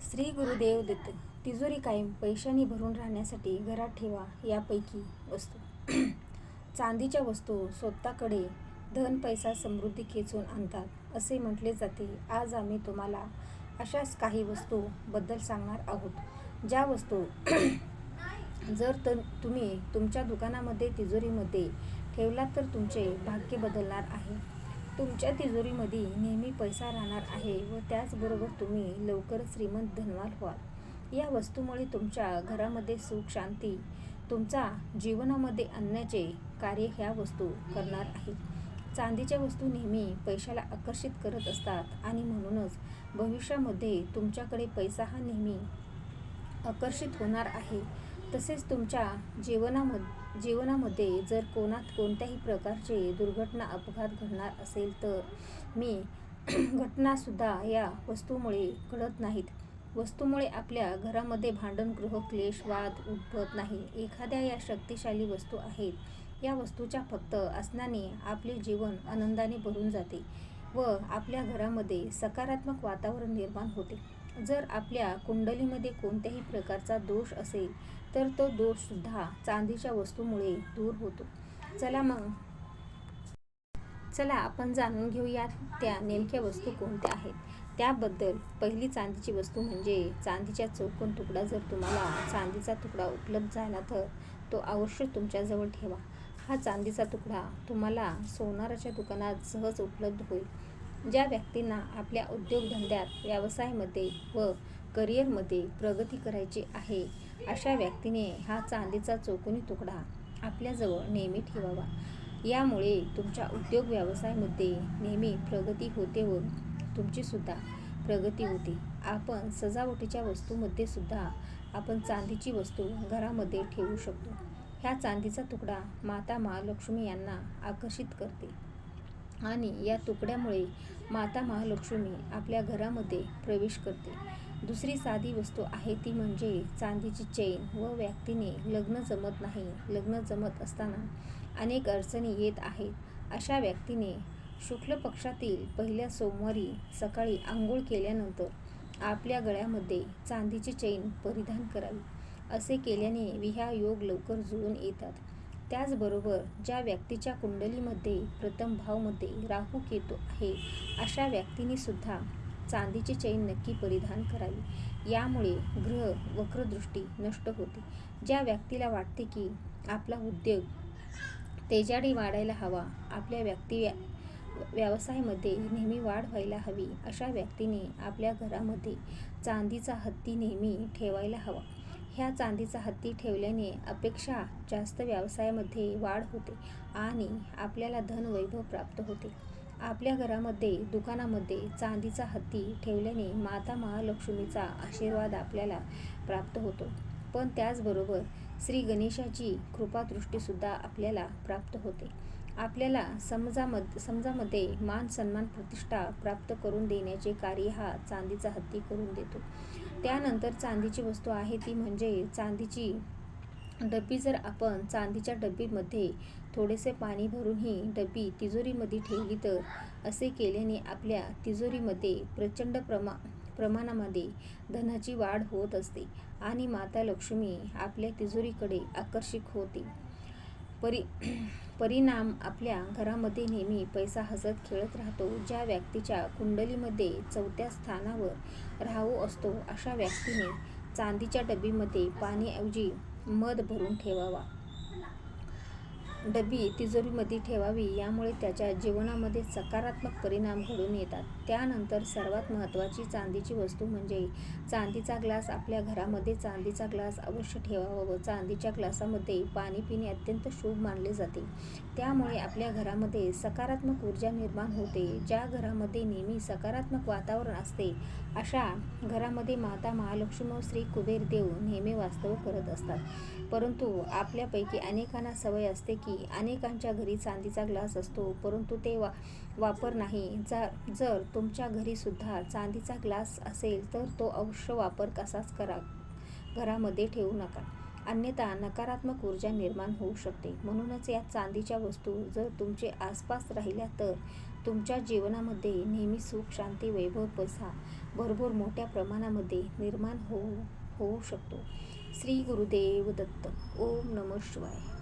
श्री गुरुदेव दत्त तिजोरी कायम पैशांनी भरून राहण्यासाठी घरात ठेवा यापैकी वस्तू. चांदीच्या वस्तू स्वतःकडे धन पैसा समृद्धी खेचून आणतात असे म्हटले जाते. आज आम्ही तुम्हाला अशाच काही वस्तूबद्दल सांगणार आहोत. ज्या वस्तू जर तर तुम्ही तुमच्या दुकानामध्ये तिजोरीमध्ये ठेवलात तर तुमचे भाग्य बदलणार आहे. तुमच्या तिजोरीमध्ये नेहमी पैसा राहणार आहे व त्याचबरोबर तुम्ही लवकरच श्रीमंत धनवान व्हाल. या वस्तूमुळे तुमच्या घरामध्ये सुख शांती तुमचा जीवनामध्ये आणण्याचे कार्य ह्या वस्तू करणार आहेत चांदीच्या वस्तू नेहमी पैशाला आकर्षित करत असतात आणि म्हणूनच भविष्यामध्ये तुमच्याकडे पैसा हा नेहमी आकर्षित होणार आहे. तसेच तुमच्या जीवनामध्ये जीवनामध्ये जर कोणात कोणत्याही प्रकारचे दुर्घटना अपघात घडणार असेल तर मी घटनासुद्धा या वस्तूमुळे घडत नाहीत. वस्तूमुळे आपल्या घरामध्ये भांडण गृह क्लेश वाद उद्भवत नाही. एखाद्या या शक्तिशाली वस्तू आहेत. या वस्तूच्या फक्त असण्याने आपले जीवन आनंदाने भरून जाते व आपल्या घरामध्ये सकारात्मक वातावरण निर्माण होते. जर आपल्या कुंडलीमध्ये कोणत्याही प्रकारचा दोष असेल तर तो दोषसुद्धा चांदीच्या वस्तूमुळे दूर होतो. चला मग. चला आपण जाणून घेऊया त्या नेमक्या वस्तू कोणत्या आहेत. त्याबद्दल पहिली चांदीची वस्तू म्हणजे चांदीच्या चौकोन तुकडा. जर तुम्हाला चांदीचा तुकडा उपलब्ध झाला तर तो अवश्य तुमच्याजवळ ठेवा. हा चांदीचा तुकडा तुम्हाला सोनाराच्या दुकानात सहज उपलब्ध होईल. ज्या व्यक्तींना आपल्या उद्योगधंद्यात व्यवसायामध्ये व करिअरमध्ये प्रगती करायची आहे अशा व्यक्तीने हा चांदीचा चौकोनी तुकडा आपल्याजवळ नेहमी ठेवावा. यामुळे तुमच्या उद्योग व्यवसायामध्ये नेहमी प्रगती होते व तुमचीसुद्धा प्रगती होते. आपण सजावटीच्या वस्तूमध्ये सुद्धा आपण चांदीची वस्तू घरामध्ये ठेवू शकतो. ह्या चांदीचा तुकडा माता महालक्ष्मी यांना आकर्षित करते. आणि या तुकड्यामुळे माता महालक्ष्मी आपल्या घरामध्ये प्रवेश करते. दुसरी साधी वस्तू आहे ती म्हणजे चांदीची चैन व व्यक्तीने लग्न जमत नाही लग्न जमत असताना अनेक अडचणी येत आहेत. अशा व्यक्तीने शुक्ल पक्षातील पहिल्या सोमवारी सकाळी आंघोळ केल्यानंतर आपल्या गळ्यामध्ये चांदीची चैन परिधान करावी. असे केल्याने विहा योग लवकर जुळून येतात. त्याचबरोबर ज्या व्यक्तीच्या कुंडलीमध्ये प्रथम भावमध्ये राहू केतू आहे अशा व्यक्तीने सुद्धा चांदीची चैन नक्की परिधान करावी. यामुळे ग्रह वक्रदृष्टी नष्ट होते. ज्या व्यक्तीला वाटते की आपला उद्योग तेजाडी वाढायला हवा आपल्या व्यक्ती व्यवसायामध्ये नेहमी वाढ व्हायला हवी अशा व्यक्तीने आपल्या घरामध्ये चांदीचा हत्ती नेहमी ठेवायला हवा. ह्या चांदीचा हत्ती ठेवल्याने अपेक्षा जास्त व्यवसायामध्ये वाढ होते आणि आपल्याला धन वैभव प्राप्त होते. आपल्या घरामध्ये दुकानामध्ये चांदीचा हत्ती ठेवल्याने माता महालक्ष्मीचा आशीर्वाद आपल्याला प्राप्त होतो. पण त्याचबरोबर श्री गणेशाची कृपादृष्टीसुद्धा आपल्याला प्राप्त होते. आपल्याला समजामध्ये समजामध्ये मान सन्मान प्रतिष्ठा प्राप्त करून देण्याचे कार्य हा चांदीचा हत्ती करून देतो. त्यानंतर चांदीची वस्तू आहे ती म्हणजे चांदीची डब्बी. जर आपण चांदीच्या डब्बीमध्ये थोडेसे पाणी भरून ही डबी तिजोरीमध्ये ठेवली तर असे केल्याने आपल्या तिजोरीमध्ये प्रचंड प्रमा प्रमाणामध्ये धनाची वाढ होत असते आणि माता लक्ष्मी आपल्या तिजोरीकडे आकर्षित होते. परि परिणाम आपल्या घरामध्ये नेहमी पैसा हसत खेळत राहतो. ज्या व्यक्तीच्या कुंडलीमध्ये चौथ्या स्थानावर राहू असतो अशा व्यक्तीने चांदीच्या डबीमध्ये पाण्याऐवजी मध भरून ठेवावा. डबी तिजोरीमध्ये ठेवावी यामुळे त्याच्या जीवनामध्ये सकारात्मक परिणाम घडून येतात. त्यानंतर सर्वात महत्त्वाची चांदीची वस्तू म्हणजे चांदीचा ग्लास. आपल्या घरामध्ये चांदीचा ग्लास अवश्य ठेवावा व चांदीच्या ग्लासामध्ये पाणी पिणे अत्यंत शुभ मानले जाते. त्यामुळे आपल्या घरामध्ये सकारात्मक ऊर्जा निर्माण होते. ज्या घरामध्ये नेहमी सकारात्मक वातावरण असते अशा घरामध्ये माता महालक्ष्मी व श्री कुबेर देव नेहमी वास्तव करत असतात. परंतु आपल्यापैकी अनेकांना सवय असते की अनेकांच्या घरी चांदीचा ग्लास असतो परंतु ते वा वापर नाही. जर जर तुमच्या घरीसुद्धा चांदीचा ग्लास असेल तर तो अवश्य वापर कसाच करा घरामध्ये ठेवू नका. अन्यथा नकारात्मक ऊर्जा निर्माण होऊ शकते. म्हणूनच या चांदीच्या वस्तू जर तुमचे आसपास राहिल्या तर तुमच्या जीवनामध्ये नेहमी सुख शांती वैभव पैसा भरपूर मोठ्या प्रमाणामध्ये निर्माण होऊ होऊ शकतो. श्री गुरुदेव दत्त ओम नमः शिवाय.